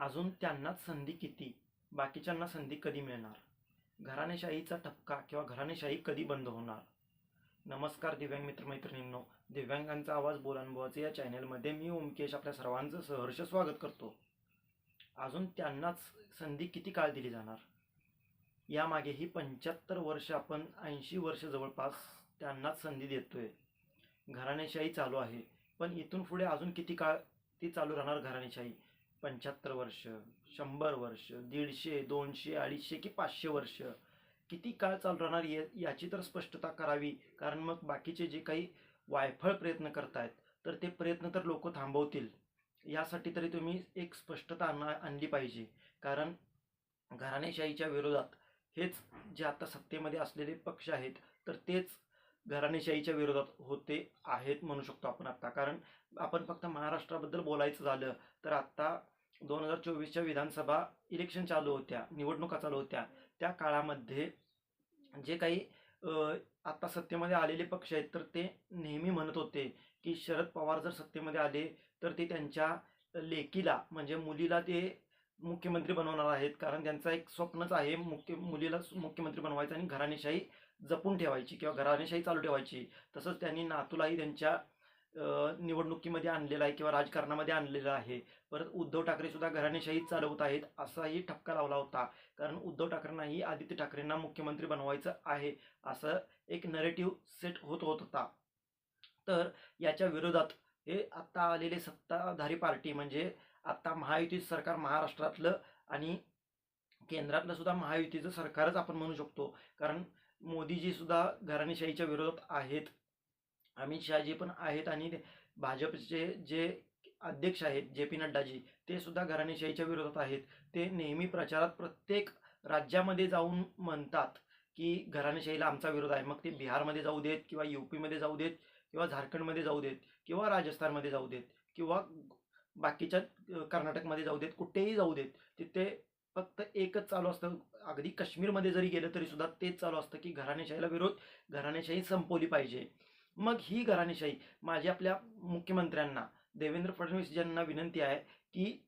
अजून त्यांनाच संधी किती? बाकीच्यांना संधी कधी मिळणार? घराणेशाहीचा ठपका किंवा घराणेशाही कधी बंद होणार? नमस्कार दिव्यांग मित्रमैत्रिणींनो. दिव्यांगांचा आवाज बोलानुभवाचे या चॅनलमध्ये मी ओमकेश आपल्या सर्वांचं सहर्ष स्वागत करतो. अजून त्यांनाच संधी किती काळ दिली जाणार? यामागे ही पंच्याहत्तर वर्ष आपण ऐंशी वर्ष जवळपास त्यांनाच संधी देतोय. घराणेशाही चालू आहे. पण इथून पुढे अजून किती काळ ती चालू राहणार घराणेशाही? पंच्याहत्तर वर्ष शंभर वर्ष दीडशे दोनशे अडीचशे की पाचशे वर्ष किती काळ चालू राहणार या याची तर स्पष्टता करावी. कारण मग बाकीचे जे काही वायफळ प्रयत्न करतायत तर ते प्रयत्न तर लोक थांबवतील. यासाठी तरी तुम्ही एक स्पष्टता आणा आणली पाहिजे. कारण घराणेशाहीच्या विरोधात हेच जे आता सत्तेमध्ये असलेले पक्ष आहेत तर तेच घराणेशाहीच्या विरोधात होते आहेत म्हणू शकतो आपण आत्ता कारण आपण फक्त महाराष्ट्राबद्दल बोलायचं झालं तर आत्ता दोन हजार चोवीसच्या विधानसभा इलेक्शन चालू होत्या निवडणुका चालू होत्या. त्या काळामध्ये जे काही आता सत्तेमध्ये आलेले पक्ष आहेत तर ते नेहमी म्हणत होते की शरद पवार जर सत्तेमध्ये आले तर ते त्यांच्या लेकीला म्हणजे मुलीला ते मुख्यमंत्री बनवणार आहेत. कारण त्यांचं एक स्वप्नच आहे मुख्य मुलीला मुख्यमंत्री बनवायचं आणि घराणेशाही जपून ठेवायची किंवा घराणेशाही चालू ठेवायची. तसंच त्यांनी नातूलाही त्यांच्या निवडणुकीमध्ये आणलेला आहे किंवा राजकारणामध्ये आणलेलं आहे. परत उद्धव ठाकरे सुद्धा घराणेशाही चालवत आहेत असाही ठपका लावला होता. कारण उद्धव ठाकरेंनाही आदित्य ठाकरेंना मुख्यमंत्री बनवायचं आहे असं एक नरेटिव्ह सेट होत होत होता. तर याच्या विरोधात हे आत्ता आलेले सत्ताधारी पार्टी म्हणजे आत्ता महायुती सरकार महाराष्ट्रातलं आणि केंद्रातलं सुद्धा महायुतीचं सरकारच आपण म्हणू शकतो. कारण मोदीजी सुद्धा घराणेशाहीच्या विरोधात आहेत. अमित शहाजी पण आहेत आणि ते भाजपचे जे अध्यक्ष आहेत जे पी नड्डाजी ते सुद्धा घराणेशाहीच्या विरोधात आहेत. ते नेहमी प्रचारात प्रत्येक राज्यामध्ये जाऊन म्हणतात की घराणेशाहीला आमचा विरोध आहे. मग ते बिहारमध्ये जाऊ देत किंवा यू पीमध्ये जाऊ देत किंवा झारखंडमध्ये जाऊ देत किंवा राजस्थानमध्ये जाऊ देत किंवा बाकीच्या कर्नाटकमध्ये जाऊ देत कुठेही जाऊ देत तिथे फक्त एकच चालू असतं. अगदी काश्मीरमध्ये जरी गेलं तरी सुद्धा तेच चालू असतं की घराणेशाहीला विरोध घराणेशाही संपवली पाहिजे. मग ही घराणेशाही माझी आपल्या मुख्यमंत्र्यांना देवेंद्र फडणवीस यांना विनंती आहे की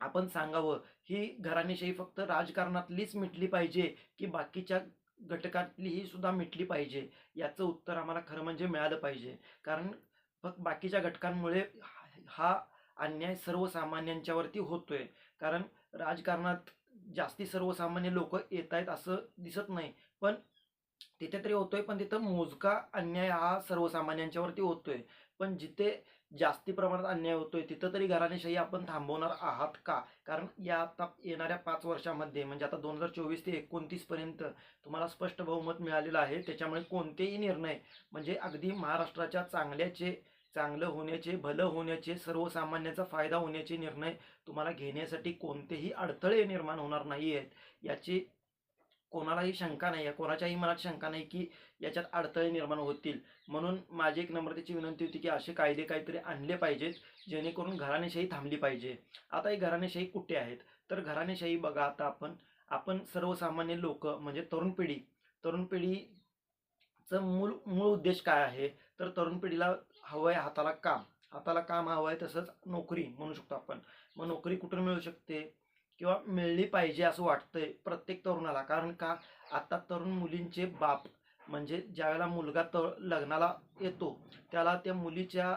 आपण सांगावं ही घराणेशाही फक्त राजकारणातलीच मिटली पाहिजे की बाकीच्या घटकातलीही सुद्धा मिटली पाहिजे? याचं उत्तर आम्हाला खरं म्हणजे मिळालं पाहिजे. कारण फक्त बाकीच्या घटकांमुळे हा अन्याय सर्वसामान्यांच्यावरती होतोय. कारण राजकारणात जास्ती सर्वसामान्य लोक येत आहेत असं दिसत नाही. पण तिथे तरी होतोय पण तिथं मोजका अन्याय हा सर्वसामान्यांच्यावरती होतोय. पण जिथे जास्ती प्रमाणात अन्याय होतोय तिथं तरी घराणेशाही आपण थांबवणार आहात का? कारण या आता येणाऱ्या पाच वर्षामध्ये म्हणजे आता दोन हजार चोवीस ते एकोणतीस पर्यंत तुम्हाला स्पष्ट बहुमत मिळालेलं आहे. त्याच्यामुळे कोणतेही निर्णय म्हणजे अगदी महाराष्ट्राच्या चांगल्याचे चांगलं होण्याचे भलं होण्याचे सर्वसामान्याचा फायदा होण्याचे निर्णय तुम्हाला घेण्यासाठी कोणतेही अडथळे निर्माण होणार नाही आहेत याची कोणालाही शंका नाही आहे कोणाच्याही मनात शंका नाही की याच्यात अडथळे निर्माण होतील. म्हणून माझी एक नम्रतेची विनंती होती की असे कायदे काहीतरी आणले पाहिजेत जेणेकरून घराणेशाही थांबली पाहिजे. आता ही घराणेशाही कुठे आहेत? तर घराणेशाही बघा आता आपण आपण सर्वसामान्य लोक म्हणजे तरुण पिढी तरुण पिढीचं मूळ मूळ उद्देश काय आहे? तर तरुण पिढीला हवं आहे हाताला काम. हाताला काम हवं आहे तसंच नोकरी म्हणू शकतो आपण. मग नोकरी कुठून मिळू शकते? किंवा मिळली पाहिजे असं वाटतंय प्रत्येक तरुणाला. कारण का? आता तरुण मुलींचे बाप म्हणजे ज्यावेळेला मुलगा त लग्नाला येतो त्याला त्या मुलीच्या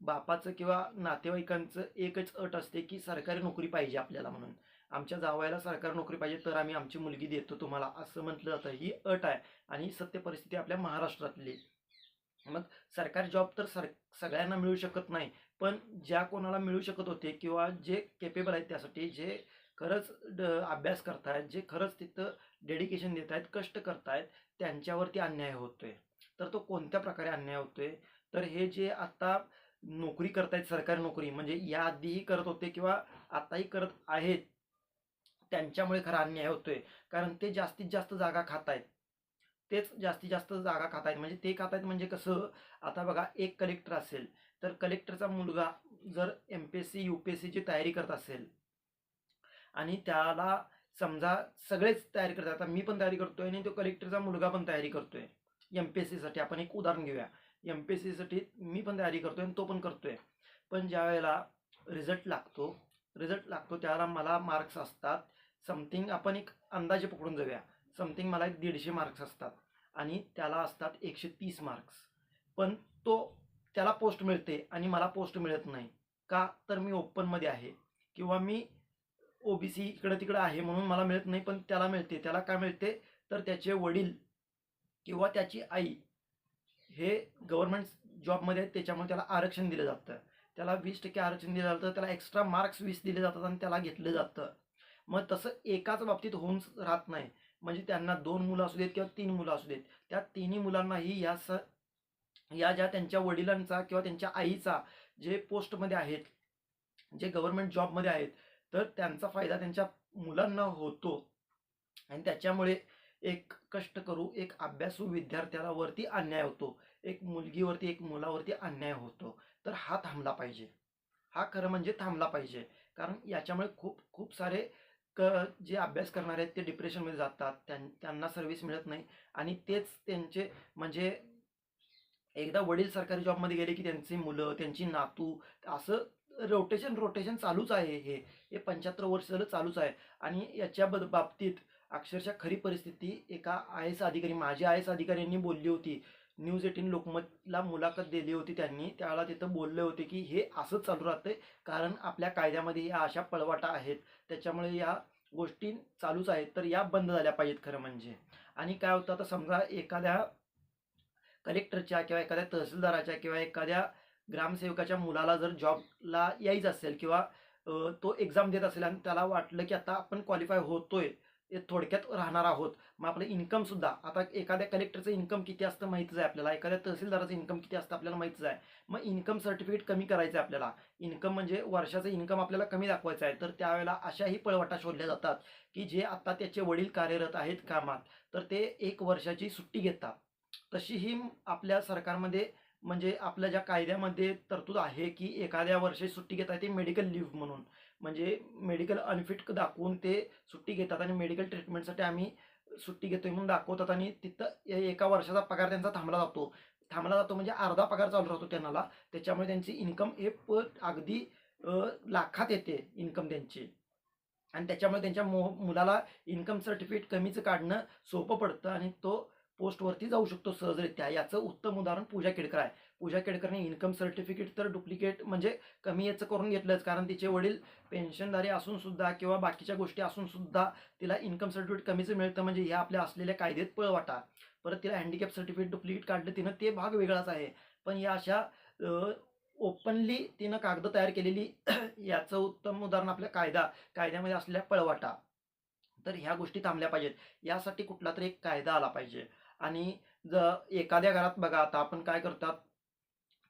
बापाचं किंवा नातेवाईकांचं एकच अट असते की सरकारी नोकरी पाहिजे आपल्याला म्हणून. आमच्या जावायला सरकारी नोकरी पाहिजे तर आम्ही आमची मुलगी देतो तुम्हाला असं म्हटलं जातं. ही अट आहे आणि सत्य परिस्थिती आपल्या महाराष्ट्रातली मग सरकारी जॉब तर सर सगळ्यांना मिळू शकत नाही. पण ज्या कोणाला मिळू शकत होते किंवा जे केपेबल आहेत त्यासाठी जे खरंच ड अभ्यास करतायत जे खरंच तिथं डेडिकेशन देत आहेत कष्ट करतायत त्यांच्यावरती अन्याय होतोय. तर तो कोणत्या प्रकारे अन्याय होतोय? तर हे जे आता नोकरी करतायत सरकारी नोकरी म्हणजे याआधीही करत होते किंवा आताही करत आहेत त्यांच्यामुळे खरा अन्याय होतोय. कारण ते जास्तीत जास्त जागा खात आहेत तेच जास्तीत जास्त जागा खात आहेत म्हणजे ते खात आहेत म्हणजे कसं? आता बघा एक कलेक्टर असेल तर कलेक्टरचा मुलगा जर M P S C U P S सीची तयारी करत असेल आणि त्याला समजा सगळेच तयारी करतात. आता मी पण तयारी करतोय आणि तो कलेक्टरचा मुलगा पण तयारी करतोय. एम पी एस सीसाठी आपण एक उदाहरण घेऊया. एम पी एस सीसाठी मी पण तयारी करतोय आणि तो पण करतोय. पण ज्या वेळेला रिझल्ट लागतो रिझल्ट लागतो त्याला मला मार्क्स असतात. समथिंग आपण एक अंदाजे पकडून जाऊया. समथिंग मला एक दीडशे मार्क्स असतात. आणि त्याला असतात एकशे तीस मार्क्स पण तो त्याला पोस्ट मिळते आणि मला पोस्ट मिळत नाही. का? तर मी ओपनमध्ये आहे. किंवा मी ओ बी सी इकडं तिकडं आहे म्हणून मला मिळत नाही पण त्याला मिळते. त्याला काय मिळते? तर त्याचे वडील किंवा त्याची आई हे गव्हर्नमेंट जॉबमध्ये आहेत त्याच्यामुळे त्याला आरक्षण दिलं जातं. त्याला वीस टक्के आरक्षण दिलं जातं त्याला एक्स्ट्रा मार्क्स वीस दिले जातात आणि त्याला घेतलं जातं. मग तसं एकाच बाबतीत होऊन राहत नाही. म्हणजे त्यांना दोन मुलं असू देत किंवा तीन मुलं असू देत. त्या तिन्ही मुलांनाही या स या ज्या त्यांच्या वडिलांचा किंवा त्यांच्या आईचा जे पोस्टमध्ये आहेत जे गव्हर्नमेंट जॉबमध्ये आहेत तर त्यांचा फायदा त्यांच्या मुलांना होतो. आणि त्याच्यामुळे एक कष्ट करू एक अभ्यासू विद्यार्थ्याला वरती अन्याय होतो. एक मुलगीवरती एक मुलावरती अन्याय होतो. तर हा थांबला पाहिजे. हा खरं म्हणजे थांबला पाहिजे. कारण याच्यामुळे खूप खूप सारे क जे अभ्यास करणारे आहेत ते डिप्रेशनमध्ये जातात. त्यां त्यांना सर्व्हिस मिळत नाही. आणि तेच त्यांचे म्हणजे एकदा वडील सरकारी जॉबमध्ये गेले की त्यांची मुलं त्यांची नातू असं रोटेशन रोटेशन चालूच आहे हे. हे पंच्याहत्तर वर्ष झालं चालूच आहे. आणि याच्या बद बाबतीत अक्षरशः खरी परिस्थिती एका आय एस अधिकारी माझ्या आय एस अधिकाऱ्यांनी बोलली होती. न्यूज एटीन लोकमतला मुलाखत दिली होती त्यांनी. त्याला तिथं बोलले होते की हे असंच चालू राहतंय कारण आपल्या कायद्यामध्ये या अशा पळवाटा आहेत. त्याच्यामुळे या गोष्टी चालूच आहेत. तर या बंद झाल्या पाहिजेत खरं म्हणजे. आणि काय होतं आता समजा एखाद्या कलेक्टरच्या किंवा एखाद्या तहसीलदाराच्या किंवा एखाद्या ग्रामसेवकाच्या मुलाला जर जॉबला यायचं असेल किंवा तो एक्झाम देत असेल आणि त्याला वाटलं की आता आपण क्वालिफाय होतोय ते थोडक्यात राहणार आहोत. मग आपलं इन्कमसुद्धा आता एखाद्या कलेक्टरचं इन्कम किती असतं माहितीच आहे आपल्याला एखाद्या तहसीलदाराचं इन्कम किती असतं आपल्याला माहितीच आहे. मग इन्कम सर्टिफिकेट कमी करायचं आहे आपल्याला. इन्कम म्हणजे वर्षाचं इन्कम आपल्याला कमी दाखवायचं आहे. तर त्यावेळेला अशाही पळवाटा शोधल्या जातात की जे आता त्याचे वडील कार्यरत आहेत कामात तर ते एक वर्षाची सुट्टी घेतात. तशीही आपल्या सरकारमध्ये म्हणजे आपल्या ज्या कायद्यामध्ये तरतूद आहे की एखाद्या वर्षी सुट्टी घेतात ते मेडिकल लीव्ह म्हणून. म्हणजे मेडिकल अनफिट दाखवून ते सुट्टी घेतात आणि मेडिकल ट्रीटमेंटसाठी आम्ही सुट्टी घेतोय म्हणून दाखवतात आणि तिथं ए- एका वर्षाचा पगार त्यांचा थांबला जातो. थांबला जातो म्हणजे अर्धा पगार चालू राहतो त्यांना. त्याच्यामुळे त्यांची इन्कम हे प अगदी लाखात येते इन्कम त्यांची. आणि त्याच्यामुळे त्यांच्या मो मुलाला इन्कम सर्टिफिकेट कमीचं काढणं सोपं पडतं आणि तो पोस्टवरती जाऊ शकतो सहजरित्या. याचं उत्तम उदाहरण पूजा केडकर आहे. पूजा केडकरने इन्कम सर्टिफिकेट तर डुप्लिकेट म्हणजे कमी याचं करून घेतलंच. कारण तिचे वडील पेन्शनधारी असूनसुद्धा किंवा बाकीच्या गोष्टी असूनसुद्धा तिला इन्कम सर्टिफिकेट कमीचं मिळतं. म्हणजे ह्या आपल्या असलेल्या कायद्यात पळवाटा. परत तिला हँडिकॅप सर्टिफिकेट डुप्लिकेट काढलं तिनं ते भाग वेगळाच आहे. पण या अशा ओपनली तिनं कागद तयार केलेली याचं उत्तम उदाहरण आपल्या कायदा कायद्यामध्ये असलेल्या पळवाटा. तर ह्या गोष्टी थांबल्या पाहिजेत. यासाठी कुठला तरी एक कायदा आला पाहिजे. आणि जर एखाद्या घरात बघा आता आपण काय करतात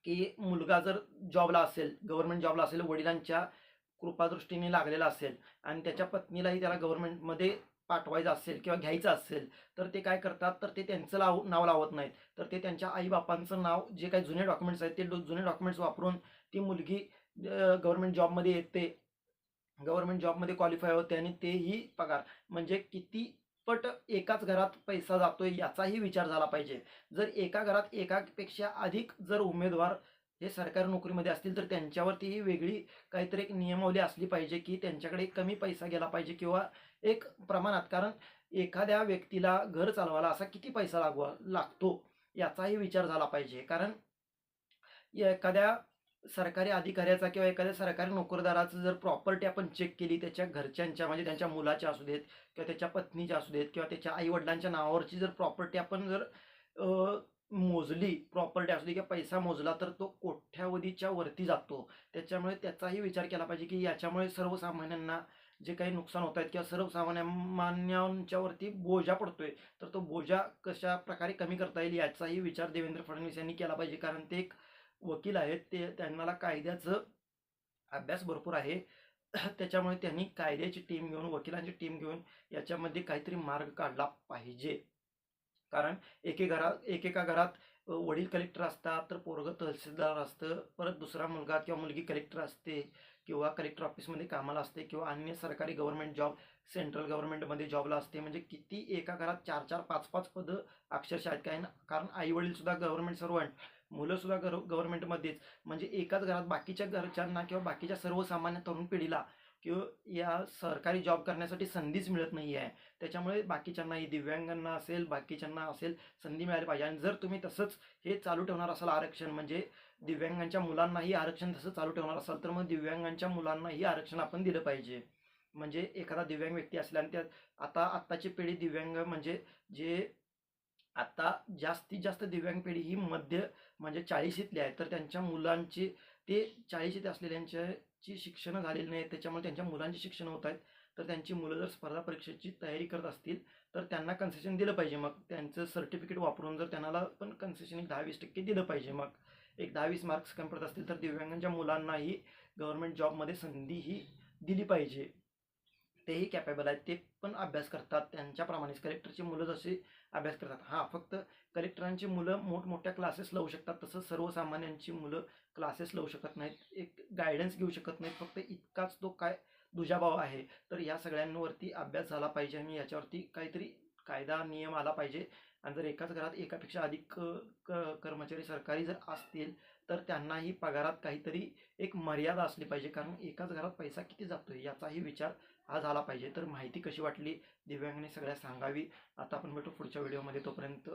की मुलगा जर जॉबला असेल गव्हर्नमेंट जॉबला असेल वडिलांच्या कृपादृष्टीने लागलेला असेल आणि त्याच्या पत्नीलाही त्याला गव्हर्नमेंटमध्ये पाठवायचं असेल किंवा घ्यायचं असेल तर ते काय करतात तर ते त्यांचं लाव नाव लावत नाहीत. तर ते त्यांच्या आईबापांचं नाव जे काही जुने डॉक्युमेंट्स आहेत ते डो- जुने डॉक्युमेंट्स वापरून ती मुलगी गव्हर्नमेंट जॉबमध्ये येते. गव्हर्नमेंट जॉबमध्ये क्वालिफाय होते आणि तेही पगार. म्हणजे किती पट एकाच घरात पैसा जातोय याचाही विचार झाला पाहिजे. जर एका घरात एकापेक्षा अधिक जर उमेदवार हे सरकारी नोकरीमध्ये असतील तर त्यांच्यावरतीही वेगळी काहीतरी एक नियमावली असली पाहिजे की त्यांच्याकडे कमी पैसा गेला पाहिजे किंवा एक प्रमाणात. कारण एखाद्या व्यक्तीला घर चालवायला असा किती पैसा लागवा लागतो याचाही विचार झाला पाहिजे. कारण एखाद्या सरकारी अधिकाऱ्याचा किंवा एखाद्या सरकारी नोकरदाराचं जर प्रॉपर्टी आपण चेक केली त्याच्या घरच्यांच्या म्हणजे त्यांच्या मुलाच्या असू देत किंवा त्याच्या पत्नीच्या असू देत किंवा त्याच्या आईवडिलांच्या नावावरची जर प्रॉपर्टी आपण जर मोजली प्रॉपर्टी असू दे किंवा पैसा मोजला तर तो कोट्यावधीच्या वरती जातो. त्याच्यामुळे त्याचाही विचार केला पाहिजे की याच्यामुळे सर्वसामान्यांना जे काही नुकसान होत आहेत किंवा सर्वसामान्यांच्यावरती बोजा पडतोय तर तो बोजा कशा प्रकारे कमी करता येईल याचाही विचार देवेंद्र फडणवीस यांनी केला पाहिजे. कारण ते एक वकील आहेत ते त्यांना कायद्याचं अभ्यास भरपूर आहे. त्याच्यामुळे त्यांनी कायद्याची टीम घेऊन वकिलांची टीम घेऊन याच्यामध्ये काहीतरी मार्ग काढला पाहिजे. कारण एके घरात एकेका घरात वडील कलेक्टर असतात तर पोरगं तहसीलदार असतं परत दुसरा मुलगा किंवा मुलगी कलेक्टर असते किंवा कलेक्टर ऑफिसमध्ये कामाला असते किंवा अन्य सरकारी गव्हर्नमेंट जॉब सेंट्रल गव्हर्नमेंटमध्ये जॉबला असते. म्हणजे किती एका घरात चार चार पाच पाच पदं अक्षरशः आहेत. काय ना कारण आई वडीलसुद्धा गव्हर्नमेंट सर्वंट मुलंसुद्धा गर गव्हर्नमेंटमध्येच म्हणजे एकाच घरात बाकीच्या घरच्यांना किंवा बाकीच्या सर्वसामान्य तरुण पिढीला किंवा या सरकारी जॉब करण्यासाठी संधीच मिळत नाही आहे त्याच्यामुळे बाकीच्यांनाही दिव्यांगांना असेल बाकीच्यांना असेल संधी मिळाली पाहिजे. आणि जर तुम्ही तसंच हे चालू ठेवणार असाल आरक्षण म्हणजे दिव्यांगांच्या मुलांनाही आरक्षण तसं चालू ठेवणार असाल तर मग दिव्यांगांच्या मुलांनाही आरक्षण आपण दिलं पाहिजे. म्हणजे एखादा दिव्यांग व्यक्ती असल्या आणि त्यात आता आत्ताची पिढी दिव्यांग म्हणजे जे आता जास्तीत जास्त दिव्यांग पिढी ही मध्य म्हणजे चाळीशीतली आहे. तर त्यांच्या मुलांची ते चाळीशीत असलेल्यांची शिक्षणं झालेली नाही त्याच्यामुळे त्यांच्या मुलांची शिक्षण होत आहेत. तर त्यांची मुलं जर स्पर्धा परीक्षेची तयारी करत असतील तर त्यांना कन्सेशन दिलं पाहिजे मग. त्यांचं सर्टिफिकेट वापरून जर त्यांना पण कन्सेशन एक दहा वीस टक्के दिलं पाहिजे मग. एक दहा वीस मार्क्स कमी पडत असतील तर दिव्यांगांच्या मुलांनाही गव्हर्नमेंट जॉबमध्ये संधी ही दिली पाहिजे. तेही कॅपेबल आहेत ते पण अभ्यास करतात. त्यांच्याप्रमाणेच कलेक्टरची मुलं जशी अभ्यास करतात. हां फक्त कलेक्टरांची मुलं मोठमोठ्या क्लासेस लावू शकतात तसं सर्वसामान्यांची मुलं क्लासेस लावू शकत नाहीत. एक गायडन्स घेऊ शकत नाहीत. फक्त इतकाच तो काय दुजाभाव आहे. तर या सगळ्यांवरती अभ्यास झाला पाहिजे आणि याच्यावरती काहीतरी कायदा नियम आला पाहिजे. आणि जर एकाच घरात एकापेक्षा अधिक क कर्मचारी सरकारी जर असतील तर त्यांनाही पगारात काहीतरी एक मर्यादा असली पाहिजे. कारण एकाच घरात पैसा किती जातो याचाही विचार हा झाला पाहिजे. तर माहिती कशी वाटली दिव्यांगाने सगळ्या सांगावी. आता आपण भेटू पुढच्या व्हिडिओमध्ये. तोपर्यंत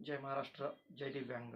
जय महाराष्ट्र जय दिव्यांग.